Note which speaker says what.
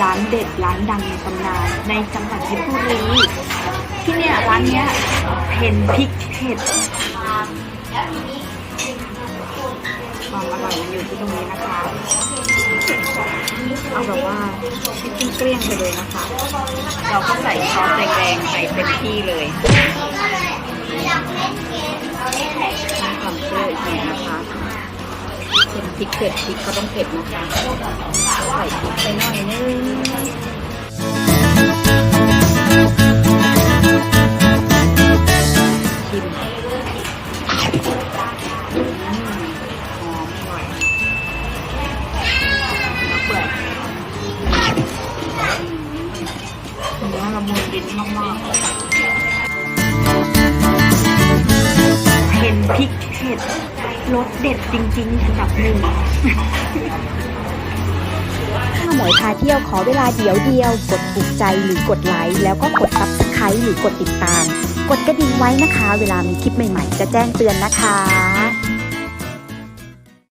Speaker 1: ร้านเด็ดร้านดังในตำนานในจังหวัดเพชรบุรีที่เนี่ยร้านเนี้ยเห็นพริกเผ็ดความอร่อยมันอยู่ที่ตรงนี้นะคะ เอาแบบว่าชิ้นเกลี้ยงไปเลยนะคะ เราก็ใส่ซอสแดงๆใส่เต็มที่เลย พริกเผ็ดพริกเขาต้องเผ็ดนะคะใส่พริกไปหน่อยนึงชิมหอมอร่อยแล้วเปิดเนื้อละมุนลิ้นมากๆเห็นพริกเผ็ด รสเด็ดจริงๆ อันดับหนึ่ง
Speaker 2: ถ้าหมวยพาเที่ยวขอเวลาเดียวเดียว กดถูกใจหรือกดไลค์แล้วก็กดซับสไครต์หรือกดติดตาม กดกระดิ่งไว้นะคะ เวลามีคลิปใหม่ๆ จะแจ้งเตือนนะคะ